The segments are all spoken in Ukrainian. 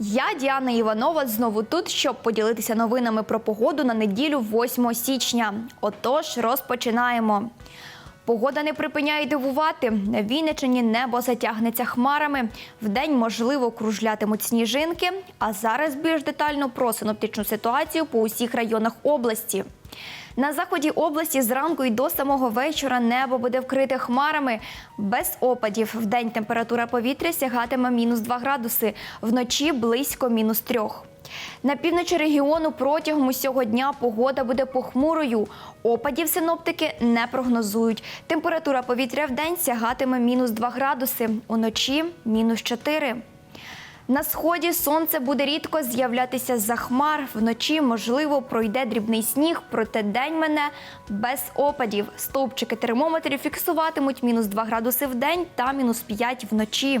Я Діана Іванова знову тут, щоб поділитися новинами про погоду на неділю 8 січня. Отож, розпочинаємо. Погода не припиняє дивувати. На Вінничині небо затягнеться хмарами. Вдень, можливо, кружлятимуть сніжинки. А зараз більш детально про синоптичну ситуацію по усіх районах області. На заході області зранку і до самого вечора небо буде вкрите хмарами без опадів. Вдень температура повітря сягатиме мінус 2 градуси, вночі близько мінус 3. На півночі регіону протягом усього дня погода буде похмурою. Опадів синоптики не прогнозують. Температура повітря в день сягатиме мінус 2 градуси, уночі мінус 4. На сході сонце буде рідко з'являтися за хмар. Вночі, можливо, пройде дрібний сніг, проте день мене без опадів. Стовпчики термометрів фіксуватимуть мінус 2 градуси в день та мінус 5 вночі.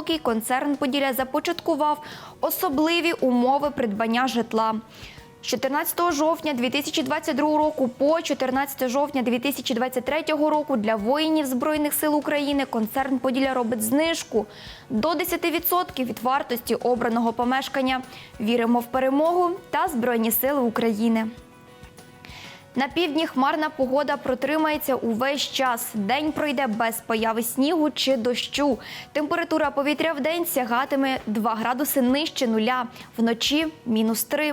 спокій, концерн Поділля започаткував особливі умови придбання житла. З 14 жовтня 2022 року по 14 жовтня 2023 року для воїнів Збройних сил України концерн Поділля робить знижку до 10% від вартості обраного помешкання. Віримо в перемогу та Збройні сили України. На півдні хмарна погода протримається увесь час. День пройде без появи снігу чи дощу. Температура повітря в день сягатиме 2 градуси нижче нуля, вночі мінус 3.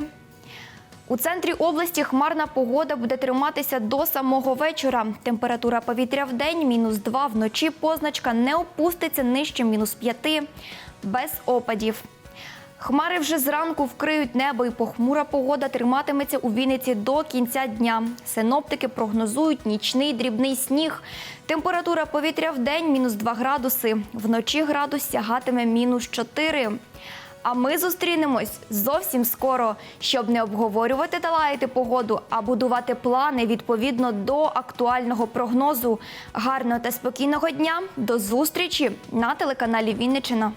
У центрі області хмарна погода буде триматися до самого вечора. Температура повітря в день мінус 2, вночі позначка не опуститься нижче мінус 5, без опадів. Хмари вже зранку вкриють небо і похмура погода триматиметься у Вінниці до кінця дня. Синоптики прогнозують нічний дрібний сніг. Температура повітря в день мінус 2 градуси, вночі градус сягатиме мінус 4. А ми зустрінемось зовсім скоро, щоб не обговорювати та лаяти погоду, а будувати плани відповідно до актуального прогнозу. Гарного та спокійного дня. До зустрічі на телеканалі Вінничина.